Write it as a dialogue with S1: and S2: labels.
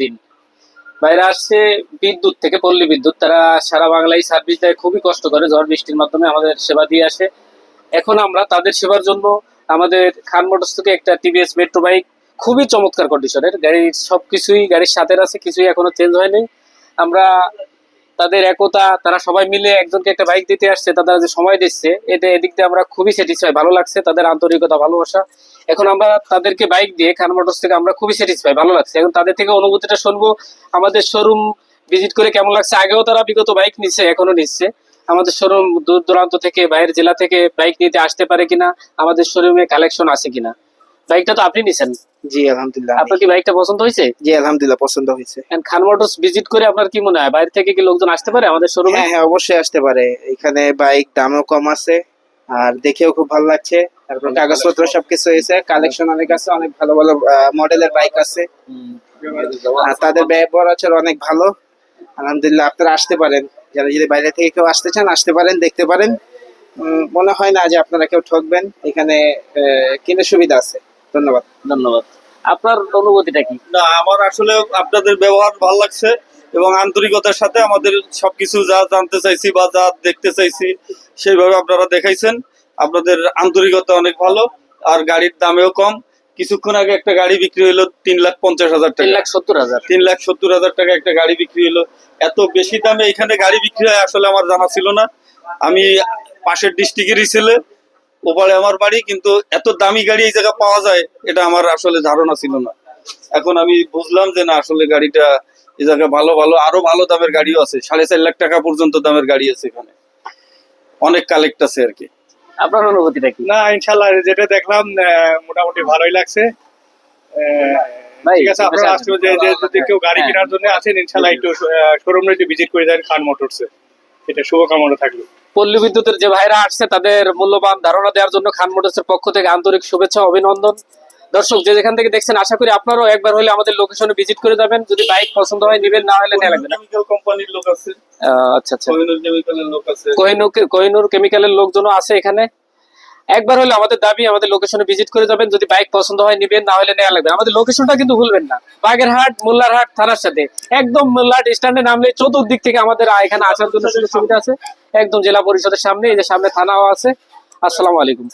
S1: দিন। বাইরে আসছে বিদ্যুৎ থেকে পল্লী বিদ্যুৎ। তারা সারা বাংলায় সার্ভিস দেয় খুবই কষ্ট করে ঝড় বৃষ্টির মাধ্যমে আমাদের সেবা দিয়ে আসে। এখন আমরা তাদের সেবার জন্য আমাদের খান একটা টিভিএস মেট্রো বাইক খুবই চমৎকার কন্ডিশনের গাড়ির সবকিছুই, গাড়ির সাথে আছে, কিছুই এখনও চেঞ্জ হয়নি। আমরা তাদের একতা, তারা সবাই মিলে একজনকে একটা বাইক দিতে আসছে যে সময় দিচ্ছে। এটা এদিক দিয়ে আমরা খুবই স্যাটিসফাই ভালো লাগছে, তাদের আন্তরিকতা, ভালোবাসা। এখন আমরা তাদেরকে বাইক দিয়ে খান মোটরস থেকে আমরা খুবই স্যাটিসফাই ভালো লাগছে। এখন তাদের থেকে অনুভূতিটা শুনব আমাদের শোরুম ভিজিট করে কেমন লাগছে? আগেও তারা বিগত বাইক নিচ্ছে এখনও নিচ্ছে। আমাদের শোরুম দূর দূরান্ত থেকে বাইরের জেলা থেকে বাইক নিতে আসতে পারে কিনা আমাদের শোরুমে কালেকশন আছে কিনা। বাইকটা তো আপনি নিছেন?
S2: জি আলহামদুলিল্লাহ।
S1: আপনার কি বাইকটা পছন্দ হয়েছে?
S2: জি আলহামদুলিল্লাহ পছন্দ হয়েছে।
S1: And খান মোটরস ভিজিট করে আপনার কি মনে হয়? বাইরে থেকে কি লোকজন আসতে পারে আমাদের শোরুমে
S2: হ্যাঁ হ্যাঁ অবশ্যই আসতে পারে। এখানে বাইক দামও কম আছে। আর দেখেও খুব ভালো লাগছে। তারপর কাগজপত্র সবকিছু এসে কালেকশন অনেক আছে অনেক ভালো ভালো মডেলের বাইক আছে। আর তাদের ব্যবহার আছে অনেক ভালো। আলহামদুলিল্লাহ আপনারা আসতে পারেন। যারা যদি বাইরে থেকে কেউ আসতে চান আসতে পারেন দেখতে পারেন। মনে হয় না যে আপনারা কেউ ঠকবেন। এখানে আহ, কিনে সুবিধা আছে। ধন্যবাদ।
S1: ধন্যবাদ। আপনার অনুভূতিটা কি?
S3: না আমার আসলে আপনাদের ব্যবহার ভালো লাগছে। এবং আন্তরিকতার সাথে আমাদের সবকিছু যা জানতে চাইছি বা যা দেখতে চাইছি সেইভাবে আপনারা দেখাইছেন। আপনাদের আন্তরিকতা অনেক ভালো আর গাড়ির দামেও কম। কিছুক্ষণ আগে একটা গাড়ি বিক্রি হলো তিন লাখ পঞ্চাশ হাজার
S1: তিন
S3: টাকা
S1: লাখ সত্তর হাজার।
S3: তিন লাখ সত্তর হাজার টাকা একটা গাড়ি বিক্রি হলো এত বেশি দামে এখানে গাড়ি বিক্রি হয় আসলে আমার জানা ছিল না। আমি পাশের ডিস্ট্রিক্টেরই ছেলে ওপারে আমার বাড়ি কিন্তু এত দামি গাড়ি এই জায়গায় পাওয়া যায় এটা আমার আসলে ধারণা ছিল না। এখন আমি বুঝলাম যে না আসলে গাড়িটা এই জায়গায় ভালো ভালো আরও ভালো দামের গাড়িও আছে। সাড়ে চার লাখ টাকা পর্যন্ত দামের গাড়ি আছে এখানে। অনেক কালেক্ট আছে আর কি।
S1: আপনার অনুভূতিটা কি?
S4: না ইনশাল্লাহ যেটা দেখলাম মোটামুটি ভালোই লাগছে। ঠিক আছে আপনারা আসলে যে যদি কেউ গাড়ি
S1: হ্যাঁ।
S4: কেনার জন্য আছেন ইনশাল্লাহ একটু শোরুমে একটু ভিজিট করে খান মোটরসে এটা শুভকামনা থাকল।
S1: পল্লী বিদ্যুতের যে ভাইরা আসছে তাদের মূল্যবান ধারণা দেওয়ার জন্য খান মোটরসের পক্ষ থেকে আন্তরিক শুভেচ্ছা অভিনন্দন। দর্শক যে যেখান থেকে দেখছেন আশা করি আপনারাও একবার হলে আমাদের লোকেশনে ভিজিট করে যাবেন। যদি বাইক পছন্দ হয় নিবেন না হলে
S3: কোম্পানির লোক আছে।
S1: আচ্ছা আচ্ছা।
S3: কোহিনুর কেমিক্যালের লোক আছে।
S1: কোহিনুর কোহিনুর কেমিক্যালের লোকজনও আছে এখানে। একবার হলে আমাদের দাবি আমাদের লোকেশনে ভিজিট করে যাবেন। যদি বাইক পছন্দ হয় নিবেন না হলে নেওয়া লাগবে আমাদের লোকেশনটা কিন্তু ভুলবেন না। বাগেরহাট মোল্লারহাট থানার সাথে। একদম মোল্লারহাট স্ট্যান্ডে নামলে চতুর্দিক থেকে আমাদের এখানে আসার জন্য সুযোগ সুবিধা আছে। একদম জেলা পরিষদের সামনে এই যে সামনে থানাও আছে। আসসালামু আলাইকুম।